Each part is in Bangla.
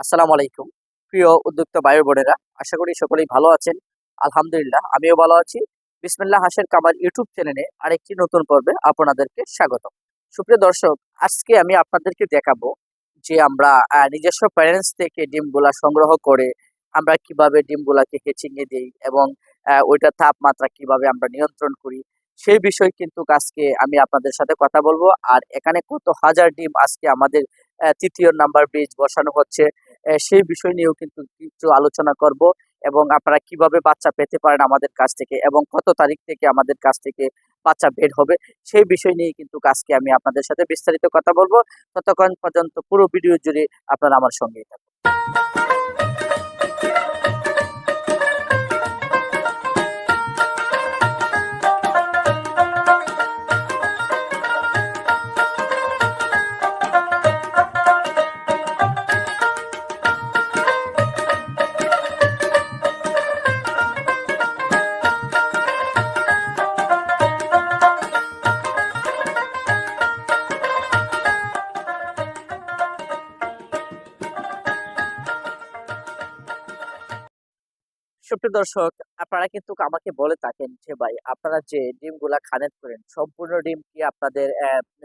আসসালামু আলাইকুম। প্রিয় উদ্যোক্তা বায়ু বোনেরা আশা করি সকলেই ভালো আছেন। আলহামদুলিল্লাহ আমিও ভালো আছি। বিসমিল্লাহ হাসের কামার ইউটিউব চ্যানেলে আরেকটি নতুন পর্বে আপনাদেরকে স্বাগত সুপ্রিয় দর্শক আজকে আমি আপনাদেরকে দেখাবো যে আমরা নিজস্ব প্যারেন্টস থেকে ডিমগুলা সংগ্রহ করে আমরা কীভাবে ডিমগুলাকে হেচিং এ দিই এবং আহ, ওইটার তাপমাত্রা কীভাবে আমরা নিয়ন্ত্রণ করি। সেই বিষয় কিন্তু আজকে আমি আপনাদের সাথে কথা বলব। আর এখানে কত হাজার ডিম আজকে আমাদের তৃতীয় নাম্বার বীজ বসানো হচ্ছে সেই বিষয় নিয়েও কিন্তু কিছু আলোচনা করব এবং আপনারা কীভাবে বাচ্চা পেতে পারেন আমাদের কাছ থেকে এবং কত তারিখ থেকে আমাদের কাছ থেকে বাচ্চা বের হবে, সেই বিষয় নিয়ে কিন্তু আজকে আমি আপনাদের সাথে বিস্তারিত কথা বলব। ততক্ষণ পর্যন্ত পুরো ভিডিও জুড়ে আপনারা আমার সঙ্গেই থাকুন। সুপ্রিয় দর্শক, আপনারা কিন্তু আমাকে বলে থাকেন যে, ভাই, আপনারা যে ডিমগুলা কানেক্ট করেন, সম্পূর্ণ ডিম কি আপনাদের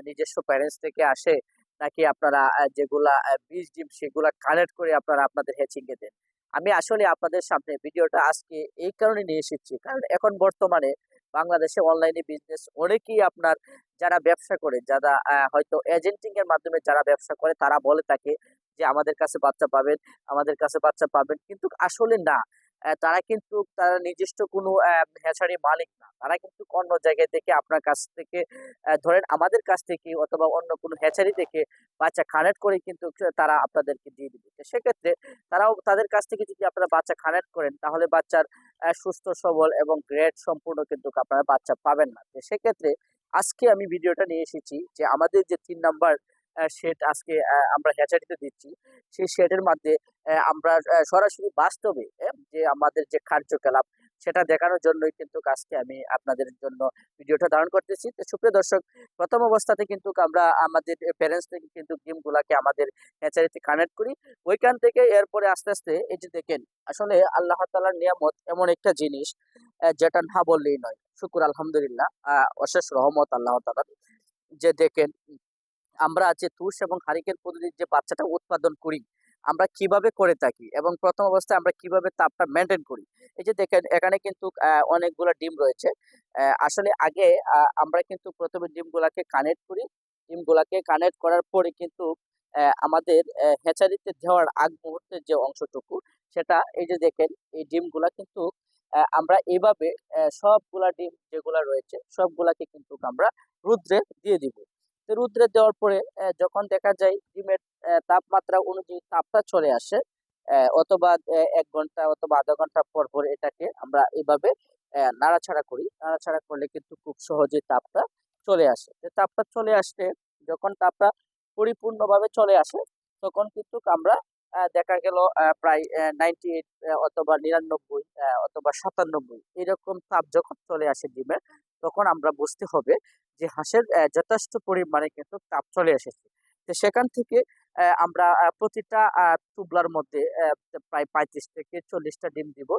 নিজস্ব প্যারেন্টস থেকে আসে? নাকি আপনারা যেগুলা বীজ ডিম সেগুলা কানেক্ট করে আপনারা আপনাদের হ্যাচিং এ দেন? আমি আসলে আপনাদের সামনে ভিডিওটা আজকে এই কারণে নিয়ে এসেছি। কারণ এখন বর্তমানে বাংলাদেশে অনলাইনে বিজনেস অনেকেই আপনার যারা ব্যবসা করে, যারা হয়তো এজেন্টিং এর মাধ্যমে যারা ব্যবসা করে, তারা বলে থাকে যে, আমাদের কাছে বাচ্চা পাবেন, আমাদের কাছে বাচ্চা পাবেন। কিন্তু আসলে না। তারা কিন্তু তারা নিজস্ব কোনো আহ, হ্যাচারি মালিক না। তারা কিন্তু অন্য জায়গায় থেকে আপনার কাছ থেকে ধরেন আমাদের কাছ থেকে অথবা অন্য কোনো হ্যাচারি থেকে বাচ্চা কানেক্ট করে কিন্তু তারা আপনাদেরকে দিয়ে দিবে। তো সেক্ষেত্রে তারাও তাদের কাছ থেকে যদি আপনারা বাচ্চা কানেক্ট করেন তাহলে বাচ্চার সুস্থ সবল এবং গ্রেড সম্পূর্ণ কিন্তু আপনারা বাচ্চা পাবেন না। তো সেক্ষেত্রে আজকে আমি ভিডিওটা নিয়ে এসেছি যে আমাদের যে তিন নাম্বার শেড আজকে আমরা হ্যাচারিতে দিচ্ছি। সেই শেডের মধ্যে আমরা সরাসরি বাস্তবে যে আমাদের যে কার্যকলাপ, সেটা দেখানোর জন্যই কিন্তু আজকে আমি আপনাদের জন্য ভিডিওটা ধারণ করতেছি। তো সুপ্রিয় দর্শক, প্রথম অবস্থাতে কিন্তু আমরা আমাদের প্যারেন্টস থেকে কিন্তু গেমগুলাকে আমাদের হ্যাচারিতে কানেক্ট করি। ওইখান থেকে এরপরে আস্তে আস্তে এই যে দেখেন, আসলে আল্লাহ তালার নিয়ামত এমন একটা জিনিস যেটা না বললেই নয়। শুকুর আলহামদুলিল্লাহ অশেষ রহমত আল্লাহ তালার যে দেখেন আমরা যে তুষ এবং হারিকেন পদ্ধতির যে বাচ্চাটা উৎপাদন করি আমরা কীভাবে করে থাকি এবং প্রথম অবস্থায় আমরা কীভাবে তাপটা মেনটেন করি? এই যে দেখেন এখানে কিন্তু অনেকগুলো ডিম রয়েছে। আসলে আগে আমরা কিন্তু প্রথমে ডিমগুলাকে কানেক্ট করি। ডিমগুলাকে কানেক্ট করার পরে কিন্তু আমাদের আহ, হ্যাচারিতে দেওয়ার আগ মুহূর্তের যে অংশটুকু সেটা এই যে দেখেন এই ডিমগুলা কিন্তু আমরা এইভাবে আহ, সবগুলা ডিম যেগুলা রয়েছে সবগুলাকে কিন্তু আমরা রুদ্রে দিয়ে দিব। রুদ্রে দেওয়ার পরে যখন দেখা যায় ডিমের তাপমাত্রা অনুযায়ী তাপটা চলে আসে অথবা এক ঘণ্টা অথবা আধা ঘণ্টা পর পর এটাকে আমরা এভাবে নাড়াছাড়া করি। নাড়াছাড়া করলে কিন্তু খুব সহজে তাপটা চলে আসে। তাপটা চলে আসতে যখন তাপটা পরিপূর্ণভাবে চলে আসে, তখন কিন্তু আমরা দেখা গেল প্রায় নাইনটি এইট অথবা নিরানব্বই অথবা সাতানব্বই এরকম তাপ যখন চলে আসে ডিমের তখন আমরা বুঝতে হবে যে হাঁসের যথেষ্ট পরিমাণে কিন্তু তাপ চলে এসেছে। তো সেখান থেকে আমরা প্রতিটা আহ, তুবলার মধ্যে প্রায় পঁয়ত্রিশ থেকে চল্লিশটা ডিম দিব।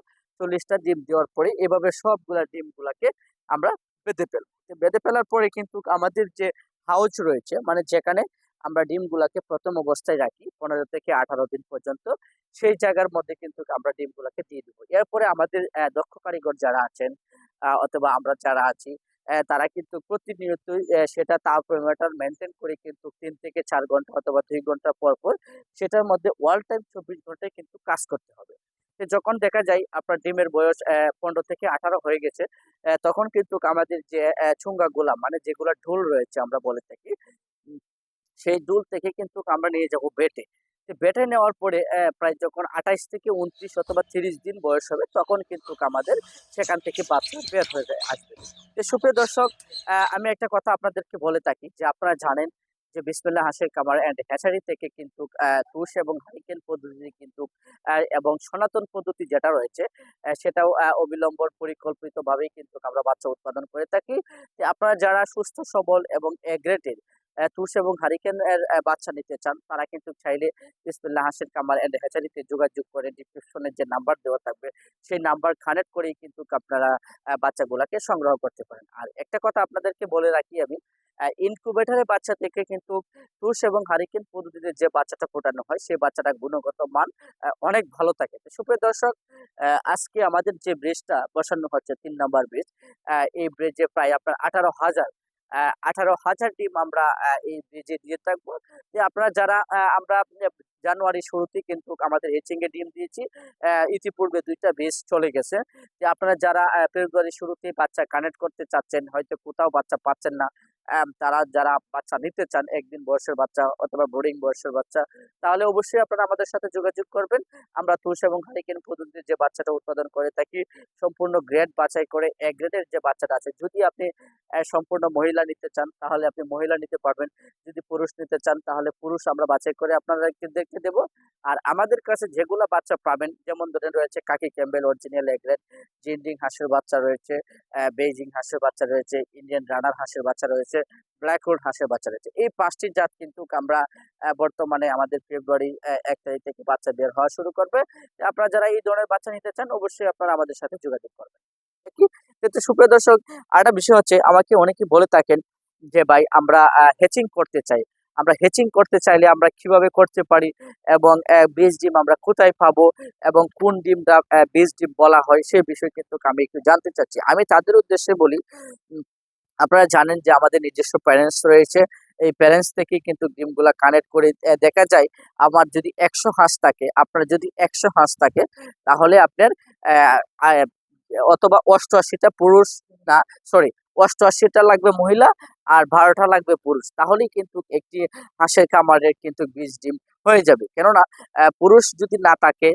চল্লিশটা ডিম দেওয়ার পরে এভাবে সবগুলা ডিমগুলাকে আমরা বেঁধে ফেলব। বেঁধে ফেলার পরে কিন্তু আমাদের যে হাউজ রয়েছে মানে যেখানে আমরা ডিমগুলাকে প্রথম অবস্থায় রাখি পনেরো থেকে আঠারো দিন পর্যন্ত। সেই জায়গার মধ্যে কিন্তু আমরা ডিমগুলাকে দিয়ে দিব। এরপরে আমাদের দক্ষ কারিগর যারা আছেন অথবা আমরা যারা আছি তারা কিন্তু প্রতিনিয়তই আহ, সেটা তাপমাত্রা মেনটেন করে কিন্তু তিন থেকে চার ঘণ্টা অথবা দুই ঘণ্টা পর পর সেটার মধ্যে ওয়াল টাইম চব্বিশ ঘন্টায় কিন্তু কাজ করতে হবে। যখন দেখা যায় আপনার ডিমের বয়স পনেরো থেকে আঠারো হয়ে গেছে তখন কিন্তু আমাদের যে চুঙ্গা গুলা মানে যেগুলা ঢোল রয়েছে আমরা বলে থাকি সেই ডুল থেকে কিন্তু আমরা নিয়ে যাব বেটে। বেটে নেওয়ার পরে প্রায় যখন আঠাইশ থেকে উনত্রিশ অথবা তিরিশ দিন বয়স হবে, তখন কিন্তু আমাদের সেখান থেকে বাচ্চা বের হয়ে যায় আসবে। তো সুপ্রিয় দর্শক আমি একটা কথা আপনাদেরকে বলে থাকি, যে আপনারা জানেন যে বিসমিল্লাহ হাঁসের কামার অ্যান্ড হ্যাচারি থেকে কিন্তু তুষ এবং হারিকেন পদ্ধতি কিন্তু এবং সনাতন পদ্ধতি যেটা রয়েছে সেটাও অবিলম্বন পরিকল্পিতভাবেই কিন্তু আমরা বাচ্চা উৎপাদন করে থাকি। আপনারা যারা সুস্থ, সবল এবং এগ্রেটেড তুষ এবং হারিকেন এর বাচ্চা নিতে চান, তারা কিন্তু চাইলে বিসমিল্লাহ হাসির কামার এন্ড হ্যাচারিতে যোগাযোগ করে ডিসক্রিপশনে যে নাম্বার দেওয়া থাকবে, সেই নাম্বার কানেক্ট করেই কিন্তু আপনারা বাচ্চাগুলাকে সংগ্রহ করতে পারেন। আর একটা কথা আপনাদেরকে বলে রাখি আমি ইনকুবেটারের বাচ্চা থেকে কিন্তু তুষ এবং হারিকেন পদ্ধতিতে যে বাচ্চাটা ফোটানো হয়, সেই বাচ্চাটা গুণগত মান অনেক ভালো থাকে। তো সুপ্রিয় দর্শক আজকে আমাদের যে ব্রিজটা বসানো হচ্ছে, তিন নম্বর ব্রিজ এই ব্রিজে প্রায় আপনার আঠারো হাজার আঠারো হাজার ডিম আমরা এই ব্রিজে দিয়ে থাকব। যে, আপনারা যারা আমরা জানুয়ারি শুরুতে কিন্তু আমাদের এচিংয়ে ডিম দিয়েছি ইতিপূর্বে দুইটা বেশ চলে গেছে। যে, আপনারা যারা ফেব্রুয়ারি শুরুতে বাচ্চা কানেক্ট করতে চাচ্ছেন, হয়তো কোথাও বাচ্চা পাচ্ছেন না তারা যারা বাচ্চা নিতে চান, একদিন বয়সের বাচ্চা অথবা বোর্ডিং বয়সের বাচ্চা, তাহলে অবশ্যই আপনারা আমাদের সাথে যোগাযোগ করবেন। আমরা তুষ এবং হারিকেন পদ্ধতিতে যে বাচ্চাটা উৎপাদন করে থাকি সম্পূর্ণ গ্রেড বাছাই করে এ গ্রেডের যে বাচ্চাটা আছে, যদি আপনি সম্পূর্ণ মহিলা নিতে চান, তাহলে আপনি মহিলা নিতে পারবেন। যদি পুরুষ নিতে চান, তাহলে পুরুষ আমরা বাছাই করে আপনাদেরকে দেখে দেবো। আর আমাদের কাছে যেগুলো বাচ্চা পাবেন, যেমন ধরেন রয়েছে কাকি ক্যাম্বেল অরিজিনাল এগ্রেড জিন্ডিং হাঁসের বাচ্চা রয়েছে বেইজিং হাঁসের বাচ্চা রয়েছে, ইন্ডিয়ান রানার হাঁসের বাচ্চা রয়েছে ব্ল্যাক রোড হাঁসের বাচ্চা রয়েছে। এই পাঁচটি জাত কিন্তু আমরা বর্তমানে আমাদের ফেব্রুয়ারি এক তারিখ থেকে বাচ্চা বের হওয়া শুরু করবে। আপনারা যারা এই ধরনের বাচ্চা নিতে চান, অবশ্যই আপনারা আমাদের সাথে যোগাযোগ করবেন। কিন্তু সুপ্রিয় দর্শক, আরেকটা বিষয় হচ্ছে, আমাকে অনেকে বলে থাকেন যে, ভাই, আমরা হেচিং করতে চাই। আমরা হেচিং করতে চাইলে আমরা কীভাবে করতে পারি? এবং বীজ ডিম আমরা কোথায় পাবো? এবং কোন ডিমটা বীজ ডিম বলা হয়? সেই বিষয়ে কিন্তু আমি একটু জানতে চাচ্ছি। আমি তাদের উদ্দেশ্যে বলি আপনারা জানেন যে আমাদের নিজস্ব প্যারেন্টস রয়েছে। এই প্যারেন্টস থেকে কিন্তু ডিমগুলা কানেক্ট করে দেখা যায় আমার যদি একশো হাঁস থাকে, আপনার যদি একশো হাঁস থাকে, তাহলে আপনার অথবা অষ্টআশিটা পুরুষ না সরি অষ্টআশিটা লাগবে মহিলা আর বারোটা লাগবে পুরুষ। তাহলেই কিন্তু একটি হাঁসের খামারের কিন্তু বীজ, ডিম হয়ে যাবে। কেননা পুরুষ যদি না থাকে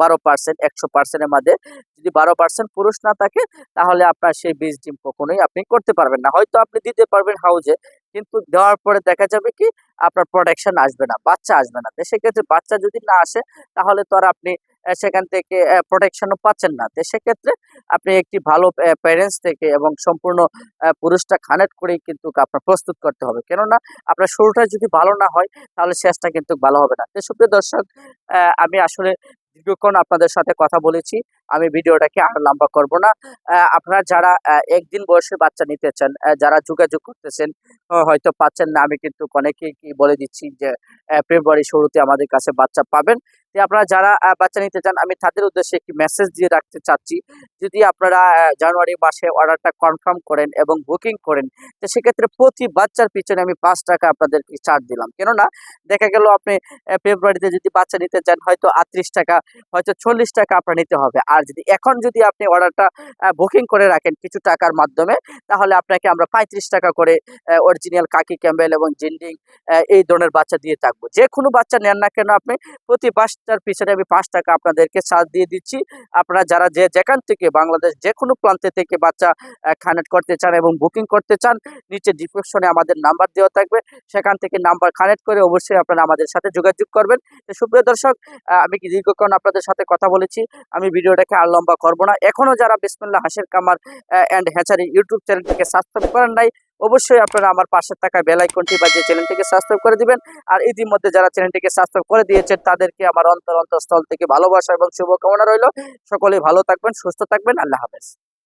বারো পার্সেন্ট একশো পার্সেন্টের মধ্যে যদি বারো পার্সেন্ট পুরুষ না থাকে, তাহলে আপনার সেই বীজ ডিম কখনোই আপনি করতে পারবেন না। হয়তো আপনি দিতে পারবেন হাউজে কিন্তু দেওয়ার পরে দেখা যাবে কি, আপনার প্রোটেকশন আসবে না, বাচ্চা আসবে না। তো সেক্ষেত্রে বাচ্চা যদি না আসে, তাহলে তো আর আপনি সেখান থেকে প্রোটেকশনও পাচ্ছেন না। তো সেক্ষেত্রে আপনি একটি ভালো প্যারেন্টস থেকে এবং সম্পূর্ণ পুরুষটা কানেক্ট করেই কিন্তু আপনার প্রস্তুত করতে হবে। কেননা আপনার শুরুটা যদি ভালো না হয়, তাহলে শেষটা কিন্তু ভালো হবে না। তো সুপ্রিয় দর্শক আমি আসলে দীর্ঘক্ষণ আপনাদের সাথে কথা বলেছি। আমি ভিডিওটাকে আর লম্বা করব না। আপনারা যারা একদিন বয়সে বাচ্চা নিতে চান যারা যোগাযোগ করতেছেন হয়তো পাচ্ছেন না। আমি কিন্তু অনেকেই বলে দিচ্ছি যে ফেব্রুয়ারি শুরুতে আমাদের কাছে বাচ্চা পাবেন। আপনারা যারা বাচ্চা নিতে চান, আমি তাদের উদ্দেশ্যে একটি মেসেজ দিয়ে রাখতে চাচ্ছি। যদি আপনারা জানুয়ারি মাসে অর্ডারটা কনফার্ম করেন এবং বুকিং করেন, তো সেক্ষেত্রে প্রতি বাচ্চার পিছনে আমি পাঁচ টাকা আপনাদেরকে ছাড় দিলাম। কেননা, দেখা গেল আপনি ফেব্রুয়ারিতে যদি বাচ্চা নিতে চান, হয়তো আটত্রিশ টাকা, হয়তো চল্লিশ টাকা আপনার নিতে হবে। আর যদি এখন যদি আপনি অর্ডারটা বুকিং করে রাখেন কিছু টাকার মাধ্যমে, তাহলে আপনাকে আমরা পঁয়ত্রিশ টাকা করে অরিজিনাল কাকি ক্যাম্বেল এবং জিন্ডিং এই ধরনের বাচ্চা দিয়ে থাকব। যে কোনো বাচ্চা নেন না কেন আপনি, প্রতি বাচ্চার পিছনে আমি পাঁচ টাকা আপনাদেরকে ছাড় দিয়ে দিচ্ছি। আপনারা যারা যে যেখান থেকে বাংলাদেশ যে কোনো প্রান্তে থেকে বাচ্চা কানেক্ট করতে চান এবং বুকিং করতে চান, নিচে ডিসক্রিপশনে আমাদের নাম্বার দেওয়া থাকবে। সেখান থেকে নাম্বার কানেক্ট করে অবশ্যই আপনারা আমাদের সাথে যোগাযোগ করবেন। সুপ্রিয় দর্শক আমি কি দীর্ঘক্ষণ আপনাদের সাথে কথা বলেছি? আমি ভিডিওটাকে আর লম্বা করব না। এখনও যারা বিসমুল্লাহ, হাসির কামার অ্যান্ড হ্যাচারি ইউটিউব চ্যানেলটিকে সাবস্ক্রাইব করেন নাই, অবশ্যই আপনারা আমার পাশে থাকা বেলাইকনটি বাজিয়ে চ্যানেলটিকে সাবস্ক্রাইব করে দিবেন। আর ইতিমধ্যে যারা চ্যানেলটিকে সাবস্ক্রাইব করে দিয়েছেন, তাদেরকে আমার অন্তর অন্তঃস্থল থেকে ভালোবাসা এবং শুভকামনা রইল। সকলেই ভালো থাকবেন, সুস্থ থাকবেন। আল্লাহ হাফেজ।